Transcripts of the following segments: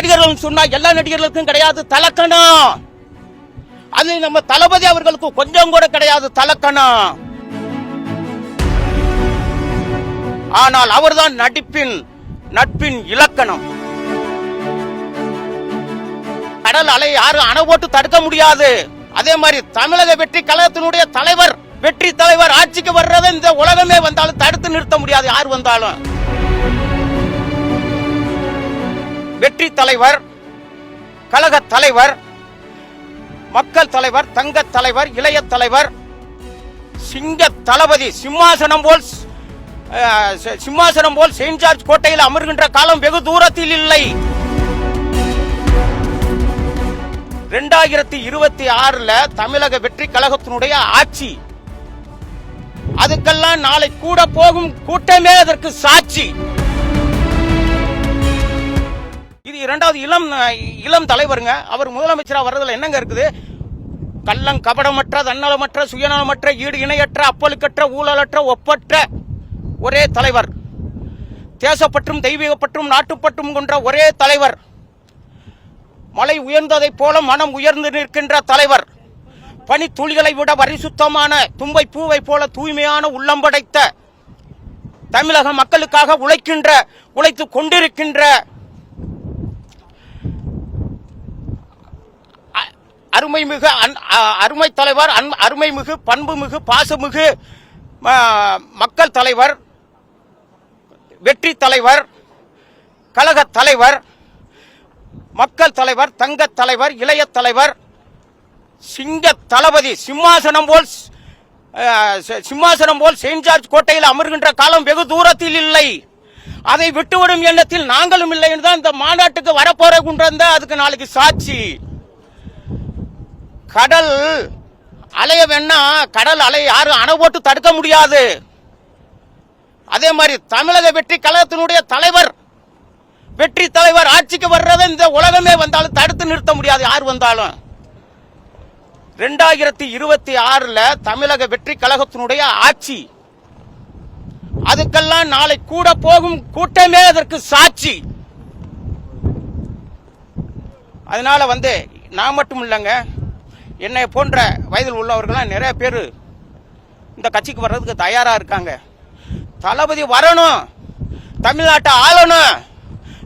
நடிகர்கள் சொன்னா எல்லா நடிகர்களுக்கும் கிடையாது தலக்கணம் அது நம்ம தளபதி அவர்களுக்கு கொஞ்சம் கூட கிடையாது தலக்கணம் ஆனால் அவர்தான் நடிப்பின் நட்பின் இலக்கணம். கடல் அலை யாரும் அணை போட்டு தடுக்க முடியாது. அதே மாதிரி தமிழக வெற்றி கழகத்தினுடைய தலைவர் வெற்றி தலைவர் ஆட்சிக்கு வர்றதை இந்த உலகமே வந்தாலும் தடுத்து நிறுத்த முடியாது. யார் வந்தாலும். வெற்றி தலைவர் கழக தலைவர் மக்கள் தலைவர் தங்க தலைவர் இளைய தலைவர் சிங்க தளபதி சிம்மாசனம் போல் சிம்மாசனம் போல் செயின்ட் ஜார்ஜ் கோட்டையில் அமர்கின்ற காலம் வெகு தூரத்தில் இல்லை. ரெண்டாயிரத்தி இருபத்தி ஆறுல தமிழக வெற்றி கழகத்தினுடைய ஆட்சி. அதுக்கெல்லாம் நாளை கூட போகும் கூட்டமே அதற்கு சாட்சி. இரண்டாவது இளம் இளம் தலைவருங்க. அவர் முதலமைச்சராக வர்றதுல என்னங்க இருக்குது? கள்ளம் கபடமற்ற தன்னலமற்ற சுயநலமற்ற ஈடு இணையற்ற அப்பலுக்கற்ற ஊழலற்ற ஒப்பற்ற ஒரே தலைவர். தேசப்பற்றும் தெய்வீகப்பற்றும் நாட்டுப்பற்றும் கொன்ற ஒரே தலைவர். மலை உயர்ந்ததைப் போல மனம் உயர்ந்து நிற்கின்ற தலைவர். பனி துளிகளை விட வரிசுத்தமான தும்பை பூவை போல தூய்மையான உள்ளம் படைத்த தமிழக மக்களுக்காக உழைக்கின்ற உழைத்து கொண்டிருக்கின்ற அருமைமிகு அன்- அ- அருமை தலைவர் அன்- அருமைமிகு பண்புமிகு பாசமிகு ம, மக்கள் தலைவர் வெற்றி தலைவர் கழக தலைவர் மக்கள் தலைவர் தங்க தலைவர் இளைய தலைவர் சிங்க தளபதி சிம்மாசனம் போல் சிம்மாசனம் போல் செயின்ட் ஜார்ஜ் கோட்டையில் அமர்கின்ற காலம் வெகு தூரத்தில் இல்லை. அதை விட்டுவிடும் எண்ணத்தில் நாங்களும் இல்லை என்று தான் இந்த மாநாட்டுக்கு வரப்போற குன்றந்த அதுக்கு நாளைக்கு சாட்சி. கடல் அலைய வேணா கடல் அலை யாரும் அணை போட்டு தடுக்க முடியாது. அதே மாதிரி தமிழக வெற்றி கழகத்தினுடைய தலைவர் வெற்றி தலைவர் ஆட்சிக்கு வர்றத இந்த உலகமே வந்தாலும் தடுத்து நிறுத்த முடியாது. யார் வந்தாலும்? ரெண்டாயிரத்தி இருபத்தி ஆறுல தமிழக வெற்றி கழகத்தினுடைய ஆட்சி. அதுக்கெல்லாம் நாளை கூட போகும் கூட்டமே அதற்கு சாட்சி. அதனால வந்து நான் மட்டும் இல்லைங்க. என்னை போன்ற வயதில் உள்ளவர்கள்லாம் நிறைய பேர் இந்த கட்சிக்கு வர்றதுக்கு தயாராக இருக்காங்க. தளபதி வரணும். தமிழ்நாட்டை ஆளணும்.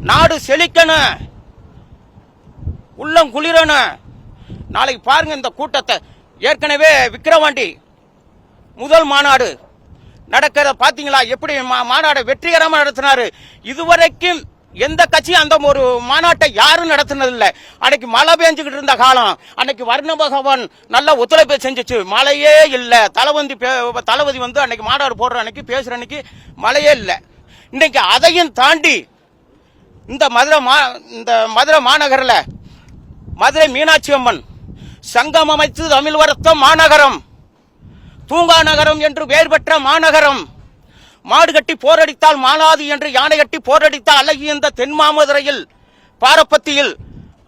நாடு செழிக்கணும். உள்ளம் குளிரணும். நாளைக்கு பாருங்க இந்த கூட்டத்தை. ஏற்கனவே விக்கிரவாண்டி முதல் மாநாடு நடக்கிறத பார்த்தீங்களா? எப்படி மா- மாநாடை வெற்றிகரமாக நடத்தினாரு? இதுவரைக்கும் எந்த கட்சியும் அந்த ஒரு மாநாட்டை யாரும் நடத்தினதில்லை. அன்னைக்கு மழை பெஞ்சுக்கிட்டு இருந்த காலம் அன்னைக்கு வர்ண பகவான் நல்ல ஒத்துழைப்பை செஞ்சுச்சு. மழையே இல்லை. தளபதி பே- தளபதி வந்து அன்னைக்கு மாநாடு போடுற அன்னைக்கு பேசுற அன்னைக்கு மழையே இல்லை. இன்னைக்கு அதையும் தாண்டி இந்த மதுரை மா இந்த மதுரை மாநகரில் மதுரை மீனாட்சி அம்மன் சங்கம் அமைத்து தமிழ் வரத்த மாநகரம் தூங்கா நகரம் என்று பெயர் பெற்ற மாநகரம். மாடு கட்டி போரடித்தால் மாலாது என்று யானை கட்டி போரடித்தால் அழகி இந்த தென்மாமதுரையில் பாரப்பத்தியில்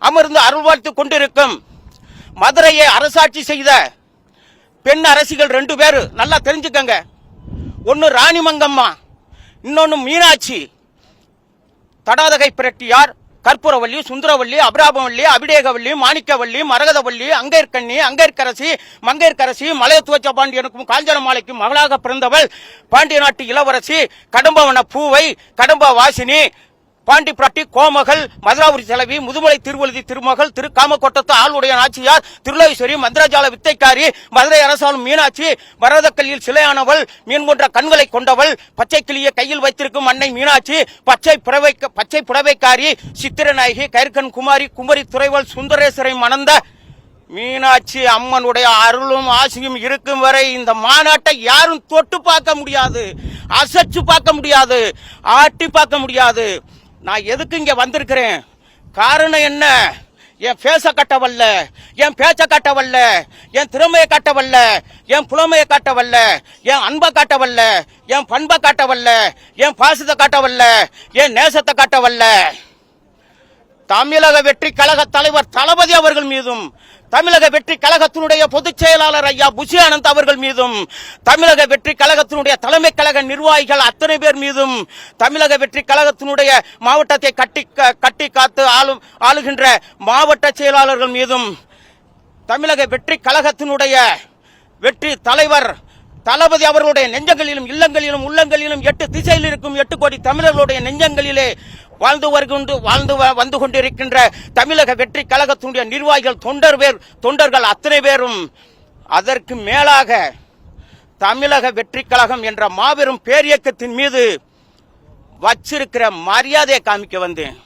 அமர்ந்து அருள்வாழ்த்து கொண்டிருக்கும் மதுரையை அரசாட்சி செய்த பெண் அரசிகள் ரெண்டு பேரு. நல்லா தெரிஞ்சுக்கங்க. ஒன்னு ராணிமங்கம்மா இன்னொன்னு மீனாட்சி. தடாதகை பிரட்டியார் கற்பூரவல்லி சுந்தரவல்லி அபிராபவல்லி அபிடேகவல்லி மாணிக்கவல்லி மரகதவல்லி அங்கேற்கண்ணி அங்கேற்கரசி மங்கேற்கரசி மலையத்துவச்ச பாண்டியனுக்கும் காஞ்சன மாலைக்கும் மகளாக பிறந்தவள் பாண்டிய நாட்டு இளவரசி கடம்பவன பூவை கடம்ப வாசினி பாண்டிபராட்டி கோமகள் மதுராபுரி செலவி முதுமலை திருவழுதி திருமகள் திரு காமக்கோட்டத்து ஆளுடைய நாச்சியார் திருலோகேஸ்வரி மந்திரஜால வித்தைக்காரி மதுரை அரசாலும் மீனாட்சி பரதக்கல்லில் சிலையானவள் மீன் போன்ற கண்களை கொண்டவள் பச்சை கிளியை கையில் வைத்திருக்கும் அன்னை மீனாட்சி பச்சை புடவை பச்சை புடவைக்காரி சித்திரநாயகி கயிற்கண் குமாரி குமரி துறைவள் சுந்தரேஸ்வரை மணந்த மீனாட்சி அம்மனுடைய அருளும் ஆசியும் இருக்கும் வரை இந்த மாநாட்டை யாரும் தொட்டு பார்க்க முடியாது. அசைச்சு பார்க்க முடியாது. ஆட்டி பார்க்க முடியாது. நான் எதுக்கு இங்க வந்திருக்கிறேன்? காரணம் என்ன? என் பேச கட்டவல்ல. என் பேச்ச காட்டவல்ல. என் திறமையை காட்டவல்ல. என் புலமையை காட்டவல்ல. என் அன்பை காட்டவல்ல. என் பண்பை காட்டவல்ல. என் பாசத்தை காட்டவல்ல. என் நேசத்தை காட்டவல்ல. தமிழக வெற்றி கழக தலைவர் தளபதி அவர்கள் மீதும் தமிழக வெற்றி கழகத்தினுடைய பொதுச் செயலாளர் ஐயா புஷி ஆனந்த் அவர்கள் மீதும் தமிழக வெற்றி கழகத்தினுடைய தலைமை கழக நிர்வாகிகள் அத்தனை பேர் மீதும் தமிழக வெற்றி கழகத்தினுடைய மாவட்டத்தை கட்டி கட்டி காத்து ஆளும் ஆளுகின்ற மாவட்ட செயலாளர்கள் மீதும் தமிழக வெற்றி கழகத்தினுடைய வெற்றி தலைவர் தளபதி அவர்களுடைய நெஞ்சங்களிலும் இல்லங்களிலும் உள்ளங்களிலும் எட்டு திசையில் இருக்கும் எட்டு கோடி தமிழர்களுடைய நெஞ்சங்களிலே வாழ்ந்து வருகின்ற வாழ்ந்து வ- வந்து கொண்டிருக்கின்ற தமிழக வெற்றி கழகத்தினுடைய நிர்வாகிகள் தொண்டர் பேர் தொண்டர்கள் அத்தனை பேரும் அதற்கு மேலாக தமிழக வெற்றி கழகம் என்ற மாபெரும் பேரியக்கத்தின் மீது வச்சிருக்கிற மரியாதையை காமிக்க வந்தேன்.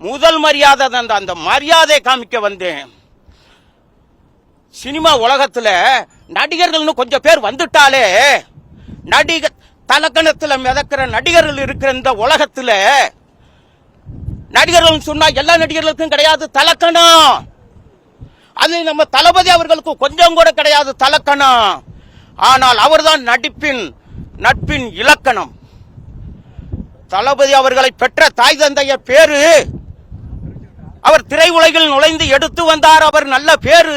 முதல் மரியாதை தான் அந்த- அந்த மரியாதையை காமிக்க வந்தேன். சினிமா உலகத்துல நடிகர்கள்னு கொஞ்சம் பேர் வந்துட்டாலே நடிகர் தலக்கணத்துல மிதக்கிற நடிகர்கள் இருக்கிற இந்த உலகத்துல நடிகர்கள் சொன்னா எல்லா நடிகர்களுக்கும் கிடையாது தலக்கணம். அது நம்ம தளபதி அவர்களுக்கு கொஞ்சம் கூட கிடையாது தலக்கணம். ஆனால் அவர்தான் நடிப்பின் நட்பின் இலக்கணம். தளபதி அவர்களை பெற்ற தாய் தந்தைய பேரு அவர் திரையுலகில் நுழைந்து எடுத்து வந்தார் அவர் நல்ல பேரு.